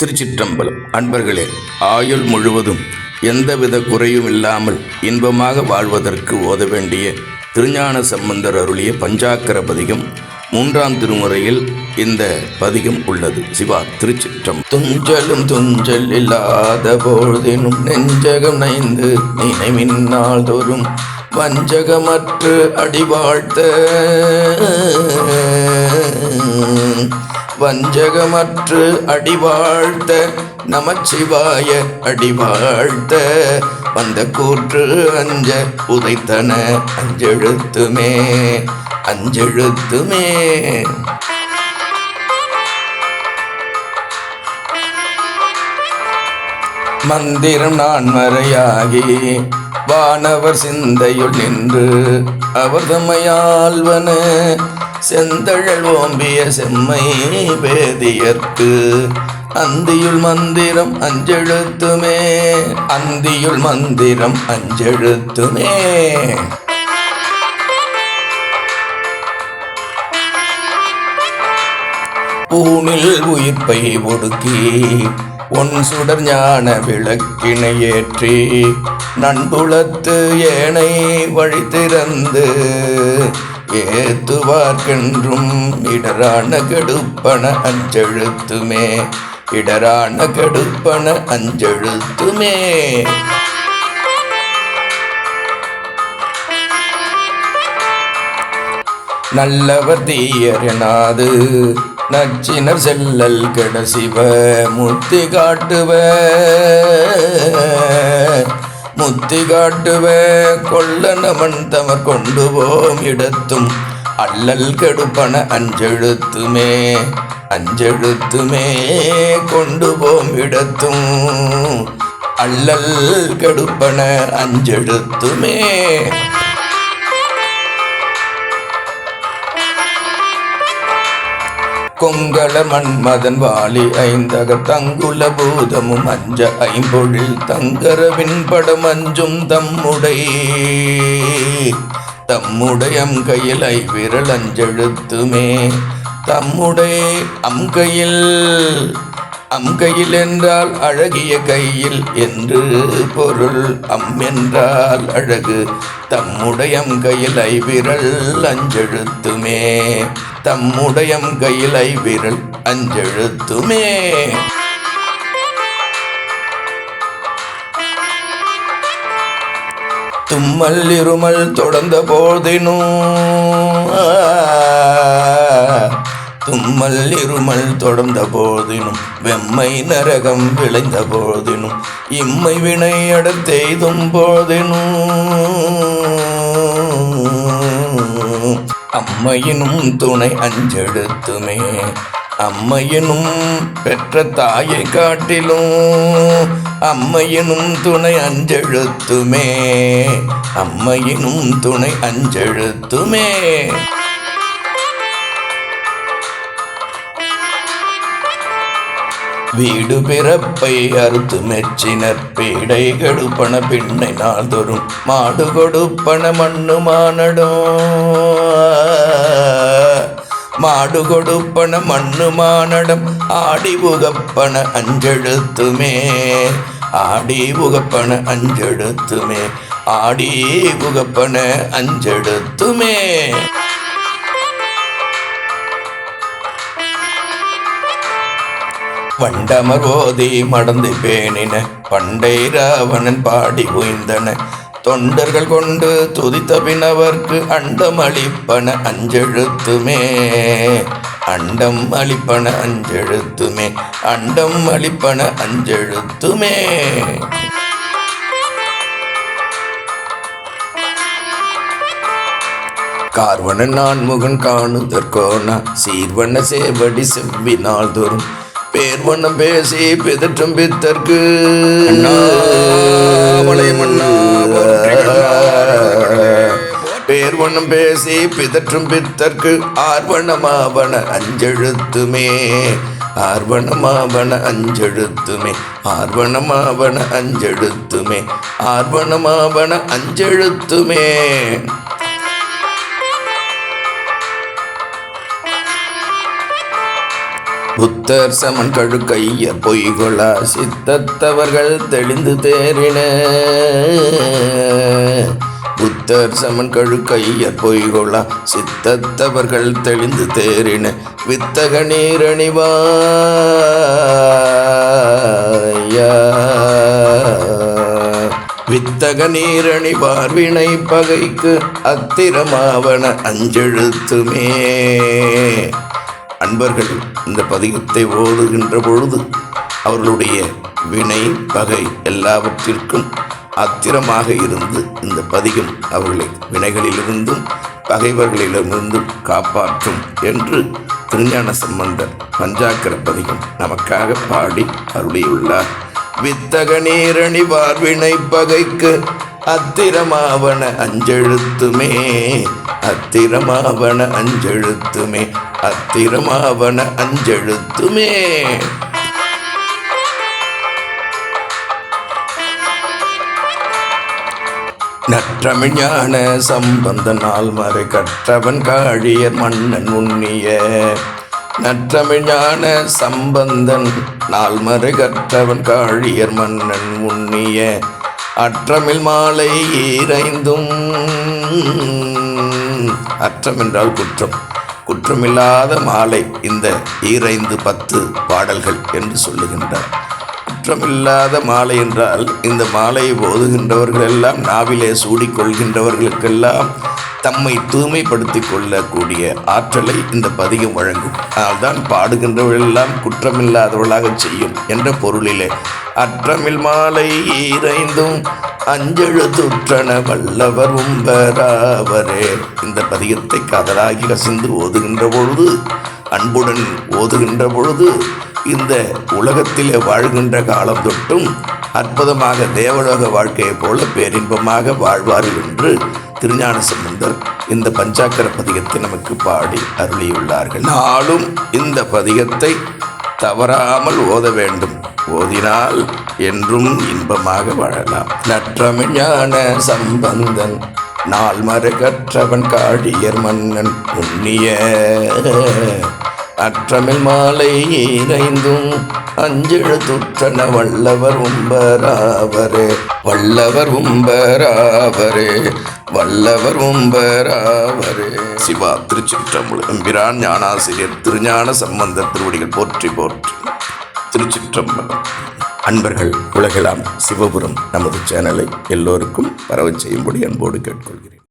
திருச்சிற்றம்பலம். அன்பர்களே ஆயுள் முழுவதும் எந்தவித குறையும் இல்லாமல் இன்பமாக வாழ்வதற்கு ஓத வேண்டிய திருஞான சம்பந்தர் அருளிய பஞ்சாக்கர பதிகம் மூன்றாம் திருமுறையில் இந்த பதிகம் உள்ளது. சிவா திருச்சிற்றம் துஞ்சலும் துஞ்சல் இல்லாத பொழுதினும் நெஞ்சகம் நைந்து நினைவினால் தோறும் வஞ்சகமற்று அடிவாழ்த்த வஞ்சகமற்று அடிவாழ்த்த நமச்சிவாய அடிவாழ்த்த. வந்த கூற்று அஞ்ச உதைத்தன அஞ்செழுத்துமே அஞ்செழுத்துமே. மந்திரம் நான் மறையாகி வானவர் சிந்தையுள் நின்று அவர் தம்மையால்வன செந்தழல் ஓம்பிய செம்மை வேதியர்க்கு அந்தியுள் மந்திரம் அஞ்செழுத்துமே அந்தியுள் மந்திரம் அஞ்செழுத்துமே. பூணில் உயிர்ப்பை ஒடுக்கி உன் சுடர் ஞான விளக்கினை ஏற்றி நண்புலத்து ஏனை வழி திறந்து ஏத்துவார்கென்றும் இடரான கெடுப்பன அஞ்செழுத்துமே. இடரான கெடுப்பன அஞ்செழுத்துமே. நல்லவர் தீயரனாது நச்சினர் செல்லல் கெடசிவ முத்தி காட்டுவ. முத்தி காட்டுவே கொள்ள தமர் கொண்டு போம் இடத்தும். அல்லல் கெடுப்பன அஞ்செழுத்துமே அஞ்செழுத்துமே கொண்டு போம் இடத்தும். அல்லல் கெடுப்பன அஞ்செழுத்துமே. கொங்கல மன்மதன் வாலி ஐந்தக தங்குல பூதமும் அஞ்ச ஐம்பொழில் தங்கரவின் படம் அஞ்சும் தம்முடை. தம்முடையம் கையில் ஐவிரல் அஞ்செழுத்துமே. தம்முடைய அம்கையில் அம்கையில் என்றால் அழகிய கையில் என்று பொருள் அம் என்றால் அழகு. தம்முடையம் கையில் ஐவிரல் அஞ்செழுத்துமே. தம்முடையம் கையில் ஐவிரல் அஞ்செழுத்துமே. தும்மல் இருமல் தொடர்ந்த போதினும் தும்மல் இருமல் தொடர்ந்த போதினும் வெம்மை நரகம் விளைந்த போதினும் இம்மை வினை அடுத்தெய்தும் போதினும். அம்மையினும் துணை அஞ்செடுத்துமே அம்மையினும் பெற்ற தாயை காட்டிலும் அம்மையினும் துணை அஞ்செழுத்துமே அம்மையினும் துணை அஞ்செழுத்துமே. வீடு பிறப்பை அறுத்து மெச்சினர். பீடை கெடுப்பன பின்னை நாள்தோறும் மாடு கொடுப்பன மண்ணு மானடோ மாடு கொடுப்பன மண்ணு மானடம் ஆடி உகப்பன அஞ்செழுத்துமே ஆடி உகப்பன அஞ்செழுத்துமே ஆடி உகப்பன அஞ்செழுத்துமே வண்டமகோதி மடந்து பேணின பண்டை ராவணன் பாடி உய்ந்தன. தொண்டர்கள் கொண்டு துதித்த பினவர்க்கு அண்டம் அளிப்பன அஞ்செழுத்துமே. அண்டம் அளிப்பன அஞ்செழுத்துமே. அண்டம் அளிப்பன அஞ்செழுத்துமே. கார்வன நான் முகன் காணுதற்கோனா சீர்வன சேவடி செவ்வினால் தோறும் பேர்வண்ணம் பேசி பிதற்றும் பித்தற்கு பேர்வண்ணம் பேசி பிதற்றும் பித்தற்கு ஆர்வணமாவன அஞ்செழுத்துமே ஆர்வணமாவன அஞ்செழுத்துமே ஆர்வணமாவன அஞ்செழுத்துமே ஆர்வணமாவன அஞ்செழுத்துமே. புத்தர் சமன் கழுக்கைய பொய்கொளா சித்தத்தவர்கள் தெளிந்து தேறின. புத்தர் சமன் கழுக்கைய பொய்கொளா சித்தத்தவர்கள் தெளிந்து தேறின. வித்தக நீரணிவாய வித்தக நீரணி பார்வினை பகைக்கு அத்திரமாவன அஞ்செழுத்துமே. அன்பர்கள் இந்த பதிகத்தை ஓதுகின்ற பொழுது அவர்களுடைய வினை பகை எல்லாவற்றிற்கும் அத்திரமாக இருந்து இந்த பதிகம் அவர்களை வினைகளிலிருந்தும் பகைவர்களிடமிருந்தும் காப்பாற்றும் என்று திருஞான சம்பந்தர் பஞ்சாக்கர பதிகம் நமக்காக பாடி அருளியுள்ளார். வித்தக நீரணி பார்வினை பகைக்கு அத்திரமாவன அஞ்செழுத்துமே அத்திரமாவன அஞ்செழுத்துமே அத்திரமாவன அஞ்செழுத்துமே. நற்றமிழான சம்பந்தனால் மறை கற்றவன் காழியர் மன்னன் உண்ணிய. நற்றமிழான சம்பந்தன் நால்மறை கற்றவன் காழியர் மன்னன் உண்ணிய. அற்றமில் மாலை ஈரைந்தும் அற்றம் என்றால் குற்றம். குற்றமில்லாத மாலை இந்த ஈரைந்து பத்து பாடல்கள் என்று சொல்லுகின்றார். குற்றமில்லாத மாலை என்றால் இந்த மாலையை ஓதுகின்றவர்கள் எல்லாம் நாவிலே சூடிக்கொள்கின்றவர்களுக்கெல்லாம் தம்மை தூய்மைப்படுத்திக் கொள்ளக்கூடிய ஆற்றலை இந்த பதிகம் வழங்கும். அதனால்தான் பாடுகின்றவர்கள் எல்லாம் குற்றமில்லாதவர்களாக செய்யும் என்ற பொருளிலே. அற்றமில் மாலை ஈரைந்தும் அஞ்செழுத்துற்றன வல்லவர் உம்பராவரே. இந்த பதிகத்தை காதலாகி கசிந்து ஓதுகின்ற பொழுது அன்புடன் ஓதுகின்ற பொழுது இந்த உலகத்திலே வாழ்கின்ற காலம் தொட்டும் அற்புதமாக தேவலோக வாழ்க்கையைப் போல பேரின்பமாக வாழ்வார்கள் என்று திருஞான சம்பந்தர் இந்த பஞ்சாக்கர பதிகத்தை நமக்கு பாடி அருளியுள்ளார்கள். நாளும் இந்த பதிகத்தை தவறாமல் ஓத வேண்டும். ஓதினால் என்றும் இன்பமாக வாழலாம். நற்றமிழான சம்பந்தன் நாள் மறுகற்றவன் காடியர் மன்னன் புண்ணிய அற்றமிழ் மாலை இறைந்தும் அஞ்செழுத்துற்றன வல்லவர் உம்பராவரே. வல்லவர் உம்பராவரே வல்லவர் உம்பராவரே. சிவா திருச்சிற்றம்பலம் எம்பிரான் ஞானாசிரியர் திருஞான சம்பந்த திருவடிகள் போற்றி போற்றி. திருச்சிற்றம்பலம். அன்பர்கள் உலகெல்லாம் சிவபுரம் நமது சேனலை எல்லோருக்கும் பரவச் செய்யும்படி அன்போடு கேட்டுக்கொள்கிறேன்.